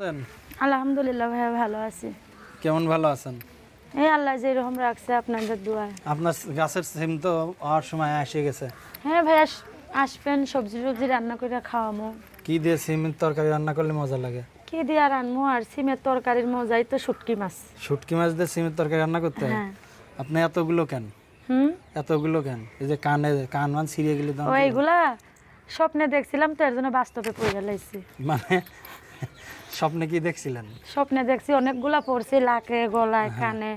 আছেন? আলহামদুলিল্লাহ ভাইয়া ভালো আছি। কেমন ভালো আছেন? এই আল্লাহ যেরকম রাখছে আপনাদের দোয়ায়। আপনার গাছের সিম তো হওয়ার সময় এসে গেছে। হ্যাঁ ভাইয়া আসবেন সবজি টবজি রান্না করে খাওয়ামো। কি দিয়ে সিমের তরকারি রান্না করলে মজা লাগে? কি দিয়া রান্নমো? আর সিমের তরকারির মজাই তো শুটকি মাছ। শুটকি মাছ দিয়ে সিমের তরকারি রান্না করতে হয়? হ্যাঁ। আপনি এতগুলো কেন? হুম? এতগুলো কেন? এই যে কানে কান মান ছিঁড়ে গেলে দাম ও এইগুলা স্বপ্নে দেখছিলাম তো এর জন্য বাস্তবে পড়ে লাইছি মানে স্বপ্নে কি দেখছিলেন? স্বপ্নে দেখছি অনেকগুলা পড়ছি লাকে গলায় কানে।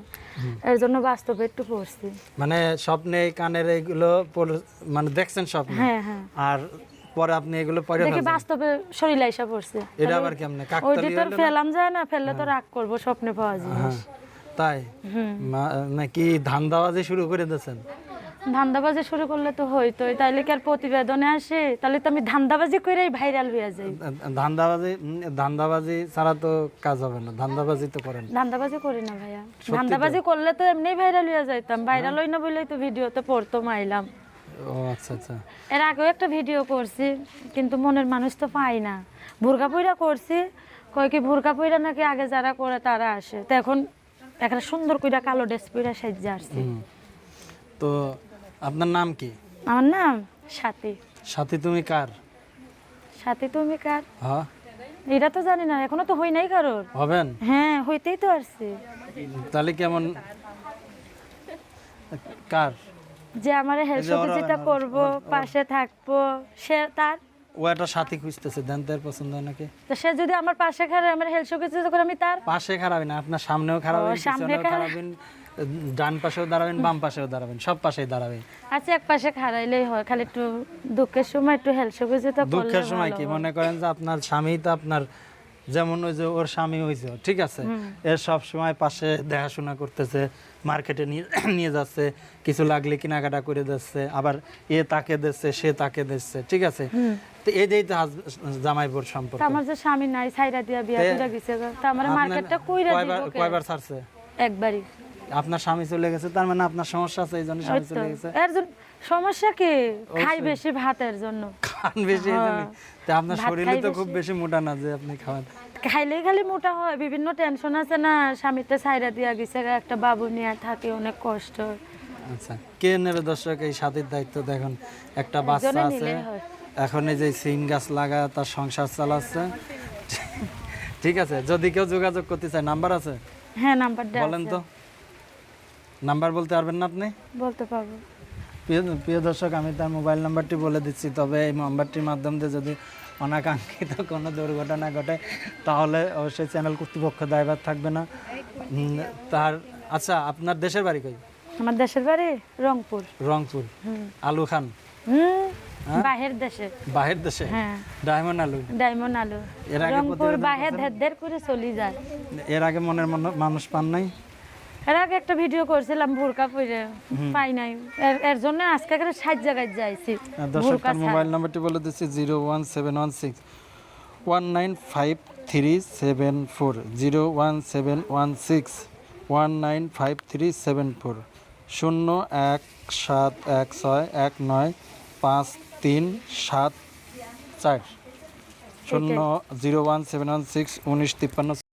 এর জন্য বাস্তবে একটু পড়ছি। মানে স্বপ্নে কানের এইগুলো পড়ে- মানে দেখছেন স্বপ্নে? হ্যাঁ হ্যাঁ। আর পরে আপনি এগুলো পরে দেখি বাস্তবে শরীর আইসা পড়ছে। এটা আবার কেমনে কাকতালি যে তোর ফেলাম যায় না ফেললে তো রাগ করব স্বপ্নে পাওয়া যায় হ্যাঁ তাই? নাকি ধান দেওয়াজে শুরু করে দিয়েছেন? ধান্দাবাজি শুরু করলে তো হইতোই তাইলে কি আর প্রতিবেদনে আসে? তাহলে তো আমি ধান্দাবাজি করেই ভাইরাল হয়ে যাই। ধান্দাবাজি ধান্দাবাজি ছাড়া তো কাজ হবে না ধান্দাবাজি তো করেন। ধান্দাবাজি করি না ভাইয়া। ধান্দাবাজি করলে তো এমনি ভাইরাল হয়ে যাইতাম ভাইরাল হই না বলেই তো ভিডিওতে পড়তো মাইলাম ও আচ্ছা আচ্ছা। এর আগেও একটা ভিডিও করছি কিন্তু মনের মানুষ তো পাই না। ভুরকা পুইরা করছি কয় কি ভুরকা পুইরা নাকি আগে যারা করে তারা আসে। তো এখন একটা সুন্দর কইরা কালো ড্রেস পুইরা সাজ্জা আসছি। তো আপনার নাম কি? আমার নাম সাথী। সাথী তুমি কার? সাথী তুমি কার? হ্যাঁ। এটা তো জানি না এখনও তো হই নাই কারোর। হবেন? হ্যাঁ হইতেই তো আসছে তাহলে কেমন? কার? যে আমার হেল্প এই যে ওরা- সহযোগিতা করব পাশে থাকব সে তার? ও একটা সাথী খুঁজতেছে দেন তার পছন্দ নাকি? তো সে যদি আমার পাশে খারে আমার হেল্প সহযোগিতা করে আমি তার? পাশে খারাপ না আপনার সামনেও খারাপ সামনে খারাপ। ডান পাশেও দাঁড়াবেন বাম পাশেও দাঁড়াবেন সব পাশেই দাঁড়াবেন। আচ্ছা এক পাশে খারাইলেই হয় খালি একটু দুঃখের সময় একটু হেল্প সহযোগিতা করলে দুঃখের সময় কি? মনে করেন যে আপনার স্বামী তো আপনার যেমন ওই যে ওর স্বামী হয়েছে ঠিক আছে? এর সব সময় পাশে দেখাশোনা করতেছে মার্কেটে নিয়ে যাচ্ছে কিছু লাগলে কেনাকাটা করে দিচ্ছে আবার এ তাকে দিচ্ছে সে তাকে দিচ্ছে ঠিক আছে? তো এই তো জামাইবোর সম্পর্ক। আমার যে স্বামী নাই সাইরা দিয়া বিয়া তে- গেছে। তা আমার মার্কেটটা কইরা দিব কয়বার ছাড়ছে? একবারই। আপনার স্বামী চলে গেছে তার মানে আপনার সমস্যা আছে এই জন্য স্বামী চলে গেছে। এর জন্য সমস্যা কি? খাই বেশি ভাতের জন্য। খান বেশি এই জন্যই। তা আপনার শরীরে তো খুব বেশি। মোটা না যে আপনি খাওয়ান। খাইলেই খালি মোটা হয় বিভিন্ন টেনশন আছে না। স্বামীতে সাইরা দিয়া গেছে একটা বাবু নিয়ে থাকে অনেক কষ্ট। আচ্ছা কে নেবে দর্শক এই সাথীর দায়িত্ব দেখুন। একটা বাচ্চা আছে এখন এই যে সিম গাছ লাগা তার সংসার চালাচ্ছে। ঠিক আছে যদি কেউ যোগাযোগ করতে চায় নাম্বার আছে? হ্যাঁ নাম্বারটা বলেন তো। নাম্বার বলতে পারবেন না আপনি? বলতে পারব। প্রিয় প্রিয় দর্শক আমি তার মোবাইল নাম্বারটি বলে দিচ্ছি তবে এই নাম্বারটির মাধ্যম দিয়ে যদি অনাকাঙ্ক্ষিত কোনো দুর্ঘটনা ঘটে তাহলে অবশ্যই চ্যানেল কর্তৃপক্ষ দায়ভার থাকবে না। তার আচ্ছা আপনার দেশের বাড়ি কই? আমার দেশের বাড়ি রংপুর। রংপুর। আলু খান? হুম বাহের দেশে। বাহির দেশে? হ্যাঁ। ডায়মন্ড আলু? ডায়মন্ড আলু। এর আগে রংপুর প্রতিবেদন বাহে ধের করে চলি যায়। এর আগে মনের মন- মানুষ পান নাই? এর আগে একটা ভিডিও করছিলাম ভুরকা পরে পাই নাই। এর- জন্য আজকে এখানে ষাট জায়গায় যাইছি। আর দর্শক ভুরকা তার মোবাইল নাম্বারটি বলে দিচ্ছি zero one seven one six one nine five three seven four. Zero one seven one six one nine five three seven four. শূন্য এক সাত এক ছয় এক নয় পাঁচ তিন সাত চার। শূন্য zero one seven one six উনিশ তিপ্পান্ন